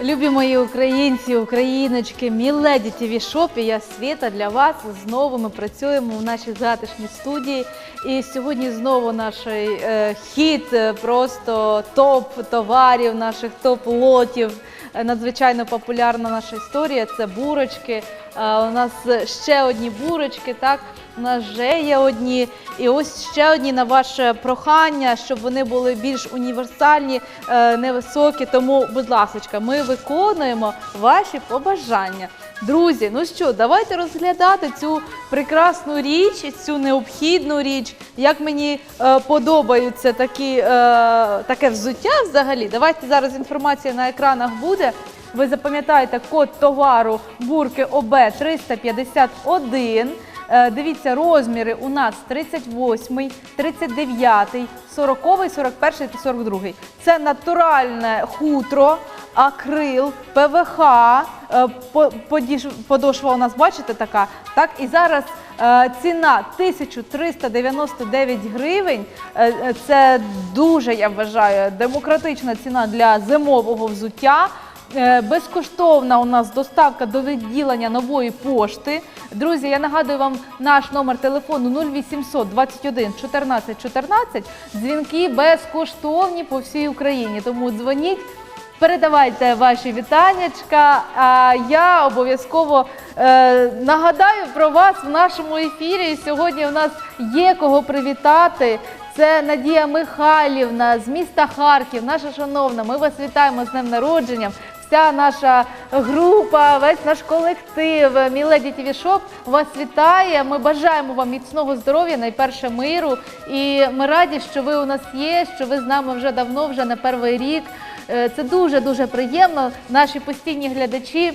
Любі мої українці, україночки, міледі ТВ шопі. Я Світа для вас. Знову ми працюємо в нашій затишній студії. І сьогодні знову наш е, хіт, е, просто топ товарів, наших топ лотів. Е, Надзвичайно популярна наша історія це бурочки. У нас ще одні бурочки, так у нас вже є одні. І ось ще одні на ваше прохання, щоб вони були більш універсальні, е, невисокі. Тому, будь ласка, ми виконуємо ваші побажання. Друзі, ну що, давайте розглядати цю прекрасну річ, цю необхідну річ. Як мені е, подобаються такі, е, таке взуття взагалі. Давайте зараз інформація на екранах буде. Ви запам'ятаєте код товару бурки ОБ 351. Е, Дивіться, розміри у нас 38, 39, 40, 41 та 42. Це натуральне хутро, акрил, ПВХ, е, подошва у нас, бачите, така. Так, і зараз е, ціна 1399 гривень. Це дуже, я вважаю, демократична ціна для зимового взуття. Е, Безкоштовна у нас доставка до відділення нової пошти. Друзі, я нагадую вам наш номер телефону 0800 21 14 14. Дзвінки безкоштовні по всій Україні. Тому дзвоніть, передавайте ваші вітаннячка. А я обов'язково е, нагадаю про вас в нашому ефірі. Сьогодні у нас є кого привітати. Це Надія Михайлівна з міста Харків, наша шановна. Ми вас вітаємо з днем народженням. Вся наша група, весь наш колектив Міледі ТВ Шоп вас вітає. Ми бажаємо вам міцного здоров'я, найперше миру. І ми раді, що ви у нас є, що ви з нами вже давно, вже не перший рік. Е, Це дуже дуже приємно. Наші постійні глядачі.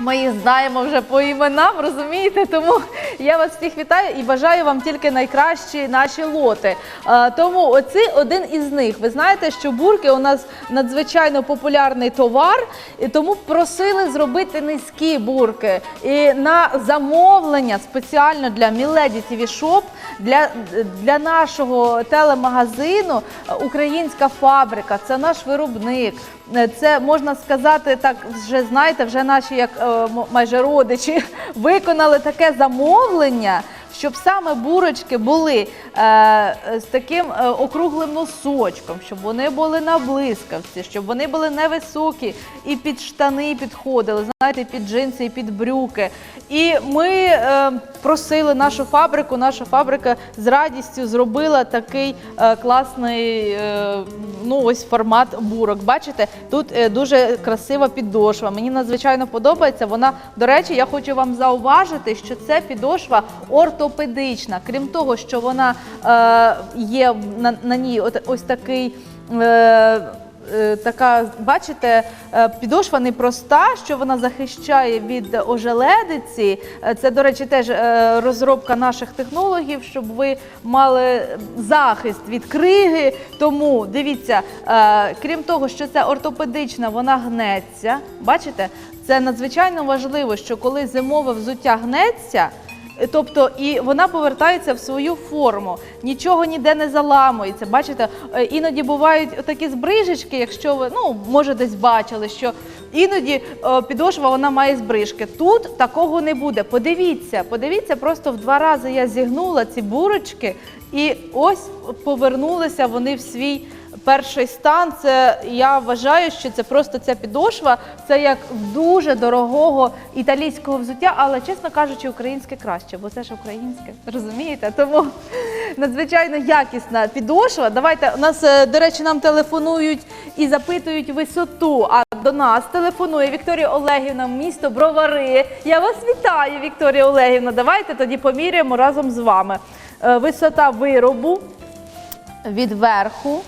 Ми їх знаємо вже по іменам, розумієте? Тому я вас всіх вітаю і бажаю вам тільки найкращі наші лоти. Е, Тому оці один із них. Ви знаєте, що бурки у нас надзвичайно популярний товар, і тому просили зробити низькі бурки. І на замовлення спеціально для Міледі ТВ Шоп, для, для нашого телемагазину е, Українська фабрика, це наш виробник. Е, Це можна сказати так, вже знаєте, вже наші як майже родичі виконали таке замовлення, щоб саме бурочки були е, з таким е, округлим носочком, щоб вони були на блискавці, щоб вони були невисокі і під штани підходили, знаєте, під джинси, і під брюки. І ми е, просили нашу фабрику, наша фабрика з радістю зробила такий е, класний е, ну, ось формат бурок. Бачите, тут е, дуже красива підошва. Мені надзвичайно подобається. Вона, до речі, я хочу вам зауважити, що це підошва ортопедична. Крім того, що вона е, є на, на ній ось такий. Е, Така, бачите, е, підошва непроста, що вона захищає від ожеледиці. Е, Це, до речі, теж е, розробка наших технологів, щоб ви мали захист від криги. Тому дивіться, е, крім того, що це ортопедична, вона гнеться. Бачите, це надзвичайно важливо, що коли зимове взуття гнеться. Тобто і вона повертається в свою форму, нічого ніде не заламується. Бачите, е, іноді бувають такі збрижечки, якщо ви ну може десь бачили, що іноді е, підошва вона має збрижки. Тут такого не буде. Подивіться, подивіться, просто в два рази я зігнула ці бурочки, і ось повернулися вони в свій. Перший стан це я вважаю, що це просто ця підошва, це як дуже дорогого італійського взуття, але чесно кажучи, українське краще, бо це ж українське, розумієте? Тому надзвичайно якісна підошва. Давайте у нас, е, до речі, нам телефонують і запитують висоту. А до нас телефонує Вікторія Олегівна, місто Бровари. Я вас вітаю, Вікторія Олегівна. Давайте тоді поміряємо разом з вами. Е, Висота виробу від верху.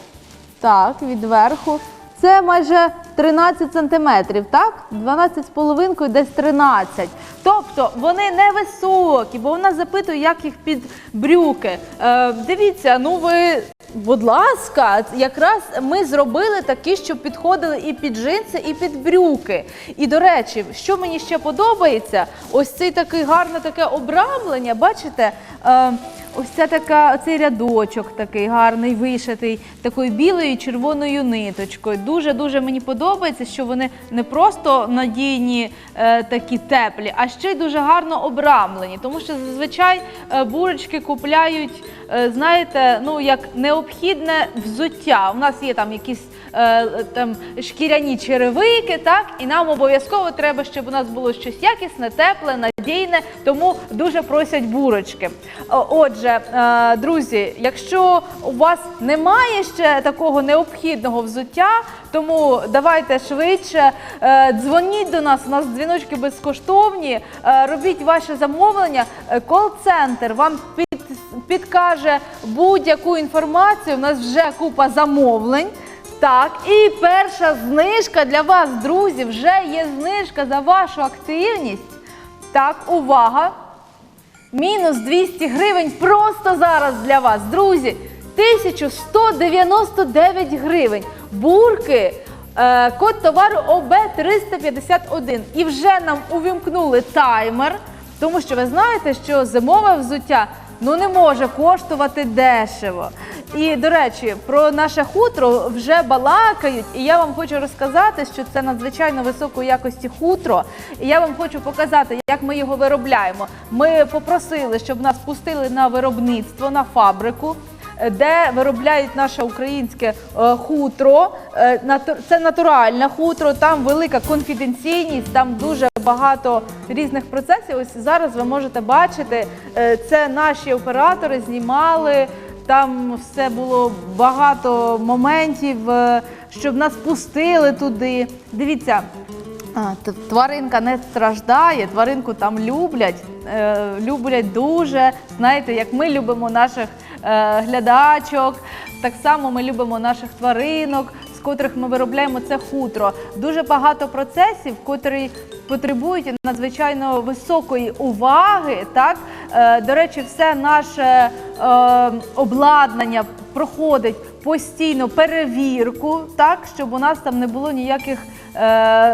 Так, від верху. Це майже 13 сантиметрів, так? 12 з половинкою, десь 13. Тобто вони невисокі, бо вона запитує, як їх під брюки. Е, дивіться, ну ви, будь ласка, якраз ми зробили такі, щоб підходили і під джинси, і під брюки. І до речі, що мені ще подобається, ось цей такий гарне таке обрамлення, бачите? Е, ось ця така, оцей рядочок такий гарний, вишитий, такою білою і червоною ниточкою. Дуже дуже мені подобається, що вони не просто надійні, е, такі теплі, а ще й дуже гарно обрамлені. Тому що зазвичай е, бурочки купляють, е, знаєте, ну як необхідне взуття. У нас є там якісь там шкіряні черевики, так і нам обов'язково треба, щоб у нас було щось якісне, тепле, надійне. Тому дуже просять бурочки. Отже, е, друзі, якщо у вас немає ще такого необхідного взуття, тому давайте швидше е, дзвоніть до нас. У нас дзвіночки безкоштовні. е, Робіть ваше замовлення. Е, Кол-центр вам під, підкаже будь-яку інформацію. У нас вже купа замовлень. Так, і перша знижка для вас, друзі, вже є знижка за вашу активність. Так, увага! Мінус 200 гривень просто зараз для вас, друзі. 1199 гривень. Бурки, е, код товару ОБ 351. І вже нам увімкнули таймер, тому що ви знаєте, що зимове взуття ну не може коштувати дешево. І до речі, про наше хутро вже балакають, і я вам хочу розказати, що це надзвичайно високої якості хутро. І я вам хочу показати, як ми його виробляємо. Ми попросили, щоб нас пустили на виробництво, на фабрику. Е, Де виробляють наше українське е, хутро, Е, це натуральне хутро, там велика конфіденційність, там дуже багато різних процесів. Ось зараз ви можете бачити, це наші оператори знімали. Там все було багато моментів, щоб нас пустили туди. Дивіться, тваринка не страждає, тваринку там люблять, люблять дуже. Знаєте, як ми любимо наших глядачок, так само ми любимо наших тваринок, з котрих ми виробляємо це хутро. Дуже багато процесів, котрі потребують надзвичайно високої уваги. Так, е, до речі, все наше е, обладнання проходить постійно перевірку, так щоб у нас там не було ніяких, е,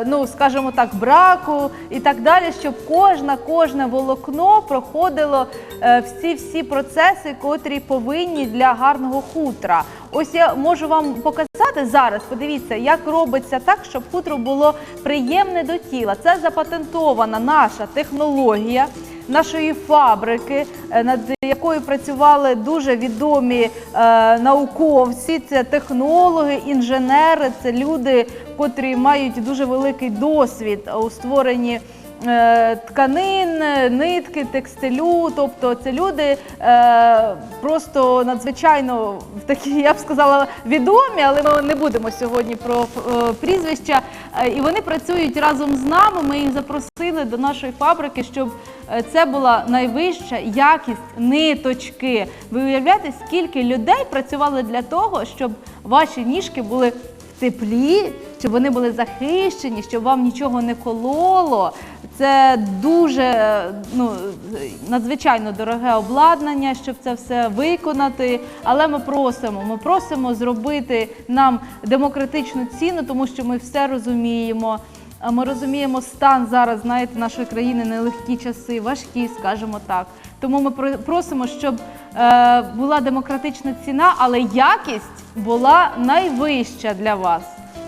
ну скажімо так, браку і так далі, щоб кожна, кожне волокно проходило е, всі всі процеси, котрі повинні для гарного хутра. Ось я можу вам показати зараз. Подивіться, як робиться так, щоб хутро було приємне до тіла. Це запатентована наша технологія нашої фабрики, е, над якою працювали дуже відомі е, науковці, це технологи, інженери, це люди, котрі мають дуже великий досвід у створенні. е, Тканин, нитки, текстилю, тобто це люди просто надзвичайно такі, я б сказала, відомі, але ми не будемо сьогодні про е, прізвища. І вони працюють разом з нами. Ми їх запросили до нашої фабрики, щоб це була найвища якість ниточки. Ви уявляєте, скільки людей працювали для того, щоб ваші ніжки були в теплі, щоб вони були захищені, щоб вам нічого не кололо. Це дуже е, ну, надзвичайно дороге обладнання, щоб це все виконати. Але ми просимо, ми просимо зробити нам демократичну ціну, тому що ми все розуміємо. Ми розуміємо стан зараз, знаєте, нашої країни нелегкі часи, важкі, скажімо так. Тому ми просимо, щоб е, була демократична ціна, але якість була найвища для вас.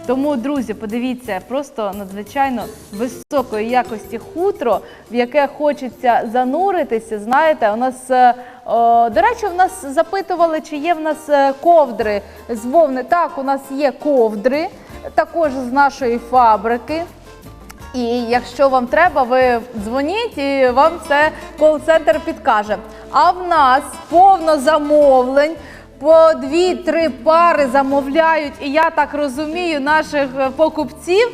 Тому, друзі, подивіться, просто надзвичайно високої якості хутро, в яке хочеться зануритися. Знаєте, у нас е, до речі, в нас запитували, чи є в нас е, ковдри з вовни. Так, у нас є ковдри, також з нашої фабрики. І якщо вам треба, ви дзвоніть і вам це кол-центр підкаже. А в нас повно замовлень. По дві-три пари замовляють, і я так розумію наших е, покупців.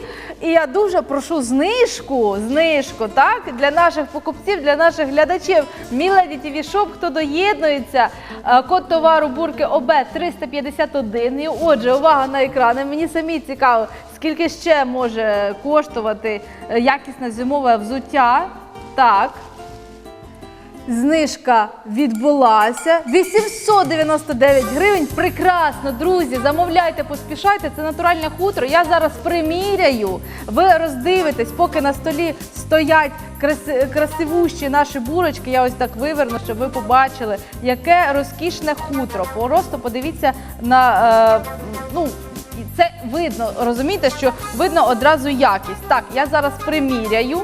І я дуже прошу знижку, знижку, так для наших покупців, для наших глядачів. Міледі ТВ Шоп, хто доєднується, е, код товару бурки ОБ 351. І отже, увага на екрани. Мені самі цікаво, скільки ще може коштувати е, якісне зимове взуття. Так. Знижка відбулася 899 гривень. Прекрасно, друзі. Замовляйте, поспішайте. Це натуральне хутро. Я зараз приміряю. Ви роздивитесь, поки на столі стоять краси- красивущі наші бурочки. Я ось так виверну, щоб ви побачили, яке розкішне хутро. Просто подивіться на е, ну. Це видно, розумієте, що видно одразу якість. Так, я зараз приміряю,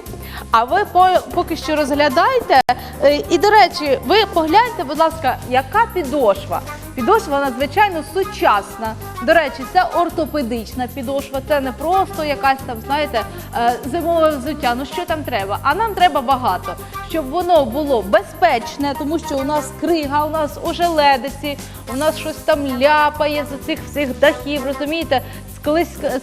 а ви поки що розглядайте. Е, І, до речі, ви погляньте, будь ласка, яка підошва. Підошва надзвичайно сучасна. До речі, це ортопедична підошва, це не просто якась там, знаєте, е, зимове взуття. Ну що там треба? А нам треба багато, щоб воно було безпечне, тому що у нас крига, у нас ожеледиці, у нас щось там ляпає з цих всіх дахів, розумієте?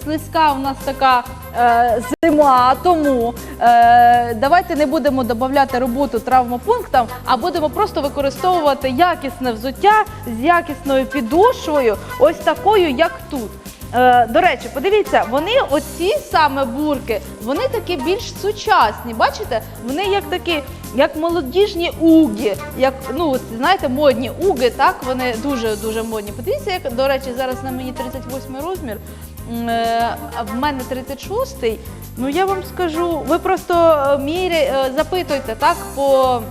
Слизька у нас така е, зима, тому е, давайте не будемо додати роботу травмопунктам, а будемо просто використовувати якісне взуття з якісною підошвою, ось такою, як тут. Е, до речі, подивіться, вони оці саме бурки, вони такі більш сучасні. Бачите, вони як такі, як молодіжні уги, як ну знаєте, модні уги, так вони дуже дуже модні. Подивіться, як до речі, зараз на мені 38 розмір. е, А в мене 36-й. Ну я вам скажу, ви просто е, мірі запитуйте так по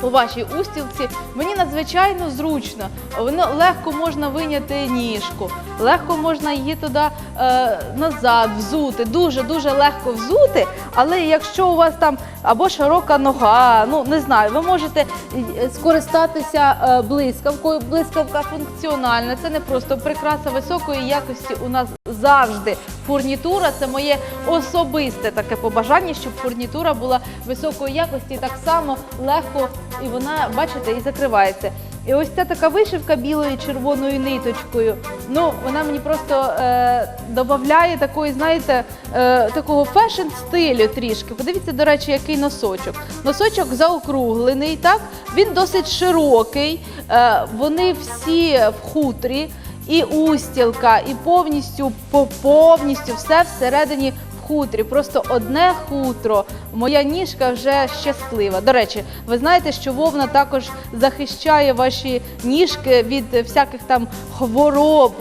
по вашій устілці. Мені надзвичайно зручно. Воно легко можна виняти ніжку, легко можна її туди е, назад взути. Дуже дуже легко взути. Але якщо у вас там або широка нога, ну не знаю, ви можете е, скористатися е, блискавкою. Блискавка функціональна. Це не просто прикраса високої якості. У нас завжди фурнітура. Це моє особисте таке побажання, щоб фурнітура була високої якості, так само легко і вона, бачите, і закривається. І ось ця така вишивка білою червоною ниточкою. Ну, вона мені просто е, додає такої, знаєте, е, такого фешн стилю трішки. Подивіться, до речі, який носочок. Носочок заокруглений, так? Він досить широкий. Е, вони всі в хутрі, і устілка, і повністю повністю все всередині хутрі. Просто одне хутро. Моя ніжка вже щаслива. До речі, ви знаєте, що вовна також захищає ваші ніжки від всяких там хвороб.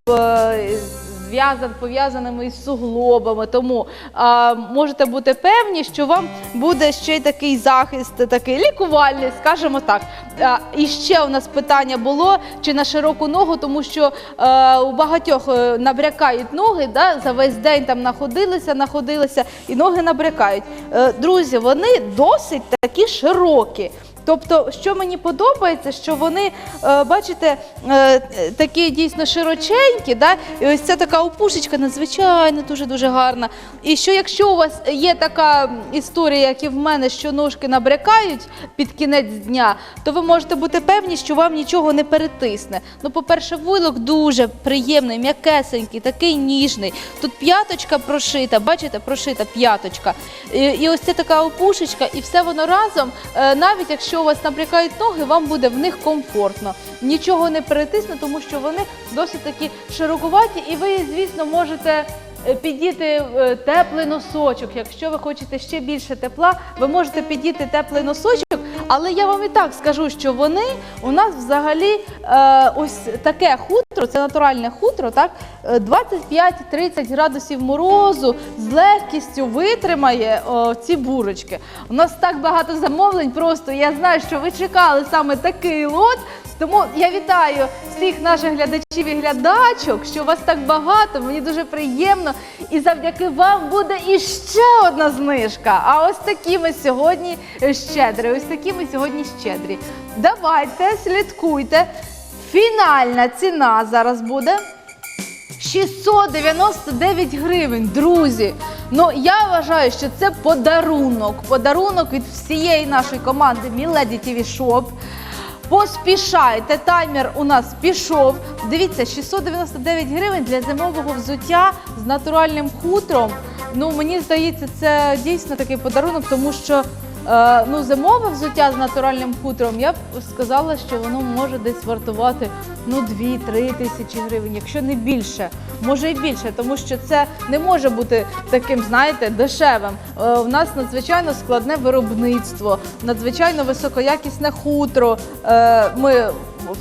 Зв'язан пов'язаними із суглобами, тому а, можете бути певні, що вам буде ще й такий захист, такий лікувальний, скажімо так. А, і ще у нас питання було чи на широку ногу, тому що е, у багатьох е, набрякають ноги, да, за весь день там находилися, находилися, і ноги набрякають. Е, друзі, вони досить такі широкі. Тобто, що мені подобається, що вони, е, бачите, е, такі дійсно широченькі, і ось ця така опушечка надзвичайно дуже-дуже гарна. І що якщо у вас є така історія, як і в мене, що ножки набрякають під кінець дня, то ви можете бути певні, що вам нічого не перетисне. Ну, по-перше, вилок дуже приємний, м'якесенький, такий ніжний. Тут п'яточка прошита, бачите, прошита п'яточка. І, і ось це така опушечка, і все воно разом, е, навіть якщо у вас напрякають ноги, вам буде в них комфортно. Нічого не перетисне, тому що вони досить такі широкуваті, і ви, звісно, можете. Е, Підійти е, теплий носочок. Якщо ви хочете ще більше тепла, ви можете підійти теплий носочок. Але я вам і так скажу, що вони у нас взагалі е, ось таке хутро, це натуральне хутро, так е, 25-30 градусів морозу з легкістю витримає ці бурочки. У нас так багато замовлень. Просто я знаю, що ви чекали саме такий лот. Тому я вітаю всіх наших глядачів і глядачок, що вас так багато. Мені дуже приємно. І завдяки вам буде іще одна знижка. А ось такі ми сьогодні щедрі. Ось такі ми сьогодні щедрі. Давайте, слідкуйте. Фінальна ціна зараз буде. 699 гривень, друзі. Ну я вважаю, що це подарунок. Подарунок від всієї нашої команди Milady TV Shop. Поспішайте, таймер у нас пішов. Дивіться, 699 гривень для зимового взуття з натуральним хутром. Ну мені здається, це дійсно такий подарунок, тому що. Е, ну, зимове взуття з натуральним хутром, я б сказала, що воно може десь вартувати ну 2-3 тисячі гривень, якщо не більше. Може і більше, тому що це не може бути таким, знаєте, дешевим. Е, у нас надзвичайно складне виробництво, надзвичайно високоякісне хутро. Е, ми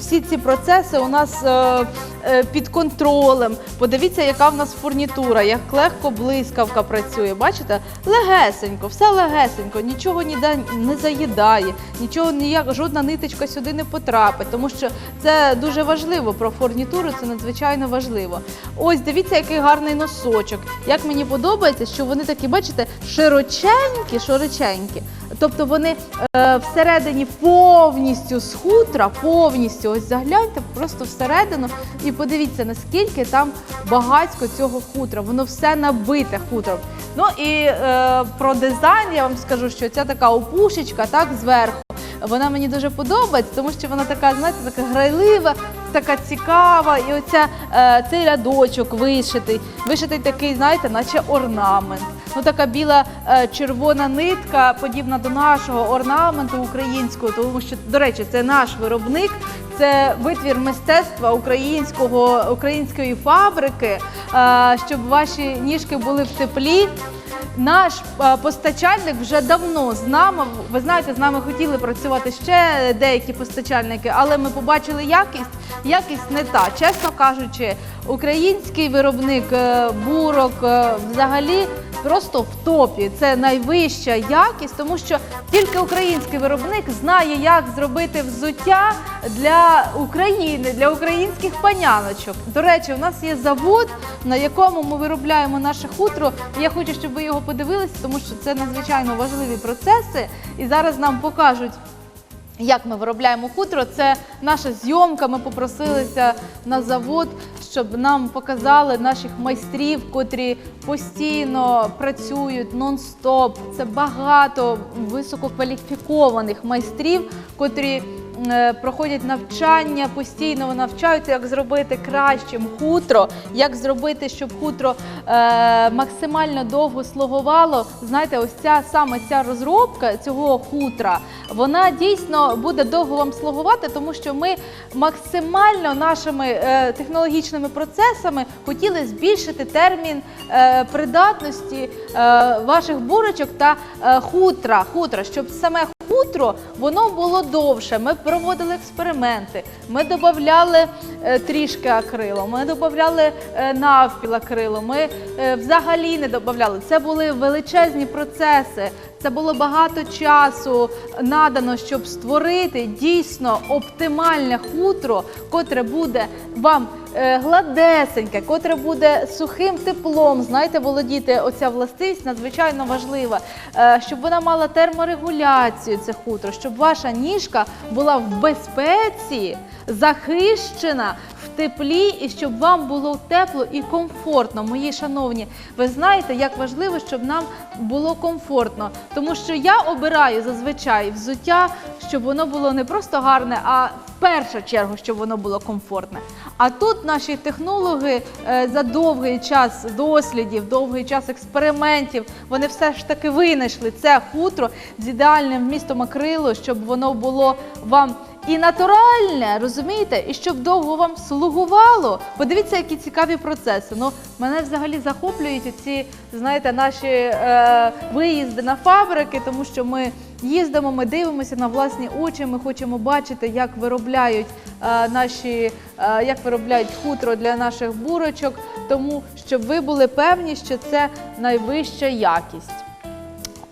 всі ці процеси у нас е, е, під контролем. Подивіться, яка в нас фурнітура, як легко блискавка працює. Бачите? Легесенько, все легесенько, нічого ніде не заїдає, нічого ніяк, жодна ниточка сюди не потрапить, тому що це дуже важливо про фурнітуру, це надзвичайно важливо. Ось дивіться, який гарний носочок. Як мені подобається, що вони такі, бачите, широченькі, широченькі. Тобто вони е, всередині повністю з хутра, повністю ось загляньте просто всередину і подивіться, наскільки там багатько цього хутра. Воно все набите хутром. Ну і е, про дизайн я вам скажу, що ця така опушечка так зверху. Вона мені дуже подобається, тому що вона така, знаєте, така грайлива, така цікава. І оця е, цей рядочок вишитий, вишитий такий, знаєте, наче орнамент. Ну така біла е, червона нитка, подібна до нашого орнаменту українського, тому що, до речі, це наш виробник, це витвір мистецтва українського української фабрики, е, щоб ваші ніжки були в теплі. Наш е, постачальник вже давно з нами. Ви знаєте, з нами хотіли працювати ще деякі постачальники, але ми побачили якість. Якість не та, чесно кажучи, український виробник бурок взагалі просто в топі. Це найвища якість, тому що тільки український виробник знає, як зробити взуття для України, для українських паняночок. До речі, у нас є завод, на якому ми виробляємо наше хутро. Я хочу, щоб ви його подивилися, тому що це надзвичайно важливі процеси. І зараз нам покажуть. Як ми виробляємо хутро? Це наша зйомка. Ми попросилися на завод, щоб нам показали наших майстрів, котрі постійно працюють нон-стоп. Це багато висококваліфікованих майстрів, котрі проходять навчання, постійно навчаються, як зробити кращим хутро, як зробити, щоб хутро е, максимально довго слугувало. Знаєте, ось ця саме ця розробка цього хутра, вона дійсно буде довго вам слугувати, тому що ми максимально нашими е, технологічними процесами хотіли збільшити термін е, придатності е, ваших бурочок та е, хутра, хутра, щоб саме хутро воно було довше. Ми проводили експерименти. Ми додавали е, трішки акрилу, ми додавали е, навпіл акрилу, Ми е, взагалі не додавали. Це були величезні процеси. Це було багато часу надано, щоб створити дійсно оптимальне хутро, котре буде вам гладесеньке, котре буде сухим теплом. Знаєте, володіти оця властивість надзвичайно важлива, е, щоб вона мала терморегуляцію, це хутро, щоб ваша ніжка була в безпеці, захищена. В теплі і щоб вам було тепло і комфортно, мої шановні. Ви знаєте, як важливо, щоб нам було комфортно, тому що я обираю зазвичай взуття, щоб воно було не просто гарне, а в першу чергу, щоб воно було комфортне. А тут наші технологи е, за довгий час дослідів, довгий час експериментів, вони все ж таки винайшли це хутро з ідеальним вмістом акрилу, щоб воно було вам і натуральне, розумієте, і щоб довго вам слугувало. Подивіться, які цікаві процеси. Ну, мене взагалі захоплюють ці, знаєте, наші е, виїзди на фабрики, тому що ми їздимо, ми дивимося на власні очі. Ми хочемо бачити, як виробляють е, наші, е, як виробляють хутро для наших бурочок, тому щоб ви були певні, що це найвища якість.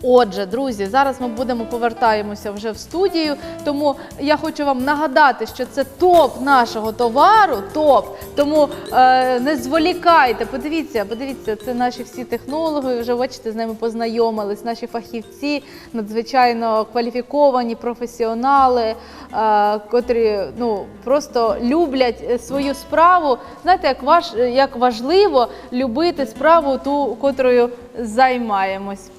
Отже, друзі, зараз ми будемо повертаємося вже в студію. Тому я хочу вам нагадати, що це топ нашого товару. Топ. Тому е, не зволікайте. Подивіться, подивіться, це наші всі технологи. Вже бачите, з ними познайомились. Наші фахівці, надзвичайно кваліфіковані професіонали, е, котрі ну просто люблять е, свою справу. Знаєте, як важ як важливо любити справу, ту котрою займаємось.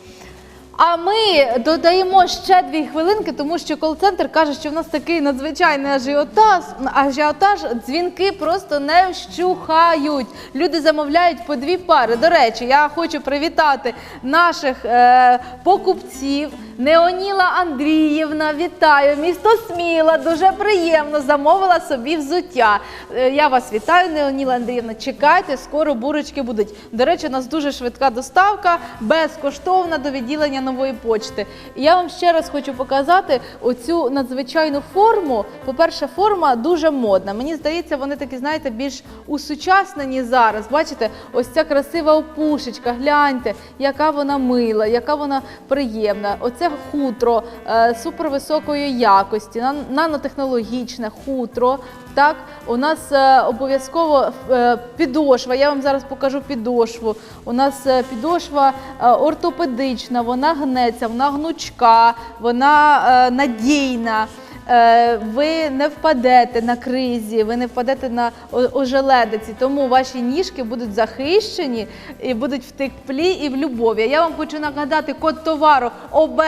А ми додаємо ще дві хвилинки, тому що кол-центр каже, що в нас такий надзвичайний ажіотаж, ажіотаж, дзвінки просто не вщухають. Люди замовляють по дві пари. До речі, я хочу привітати наших е, покупців. Неоніла Андріївна, вітаю! Місто Сміла, дуже приємно замовила собі взуття. Е, Я вас вітаю, Неоніла Андріївна. Чекайте, скоро бурочки будуть. До речі, у нас дуже швидка доставка, безкоштовна до відділення нової почти. Я вам ще раз хочу показати оцю надзвичайну форму. По-перше, форма дуже модна. Мені здається, вони такі, знаєте, більш усучаснені зараз. Бачите, ось ця красива опушечка. Гляньте, яка вона мила, яка вона приємна. Оце хутро е, супервисокої якості, нан- нанотехнологічне хутро. Так, у нас е, обов'язково е, підошва. Я вам зараз покажу підошву. У нас підошва ортопедична, вона гнеться, вона гнучка, вона надійна. Е, ви не впадете на кризі, ви не впадете на ожеледиці, тому ваші ніжки будуть захищені і будуть в теплі і в любові. Я вам хочу нагадати код товару ОБ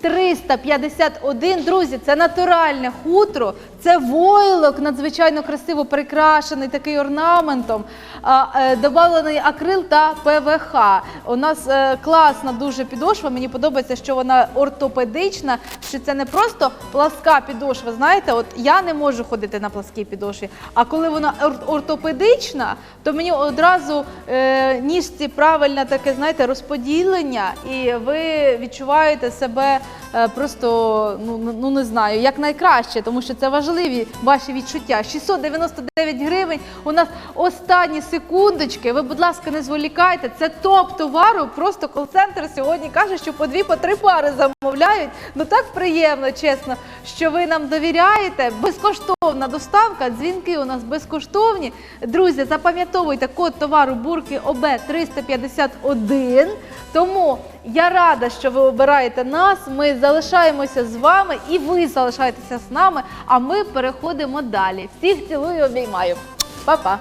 351. Друзі, це натуральне хутро, це войлок, надзвичайно красиво прикрашений такий орнаментом. Е, Добавлений акрил та ПВХ. У нас е, класна дуже підошва. Мені подобається, що вона ортопедична, що це не просто пласка підошва. Знаєте, от я не можу ходити на пласкій підошві. А коли вона ор- ортопедична, то мені одразу е, ніжці правильне таке, знаєте, розподілення, і ви відчуваєте себе просто ну, ну ну, не знаю, як найкраще, тому що це важливі ваші відчуття. 699 гривень. У нас останні секундочки. Ви, будь ласка, не зволікайте. Це топ товару. Просто кол-центр сьогодні каже, що по дві, по три пари замовляють. Ну так приємно, чесно, що ви нам довіряєте. Безкоштовна доставка. Дзвінки у нас безкоштовні. Друзі, запам'ятовуйте код товару бурки ОБ 351. Тому я рада, що ви обираєте нас. Ми залишаємося з вами, і ви залишаєтеся з нами. А ми переходимо далі. Всіх цілую, обіймаю. Па-па!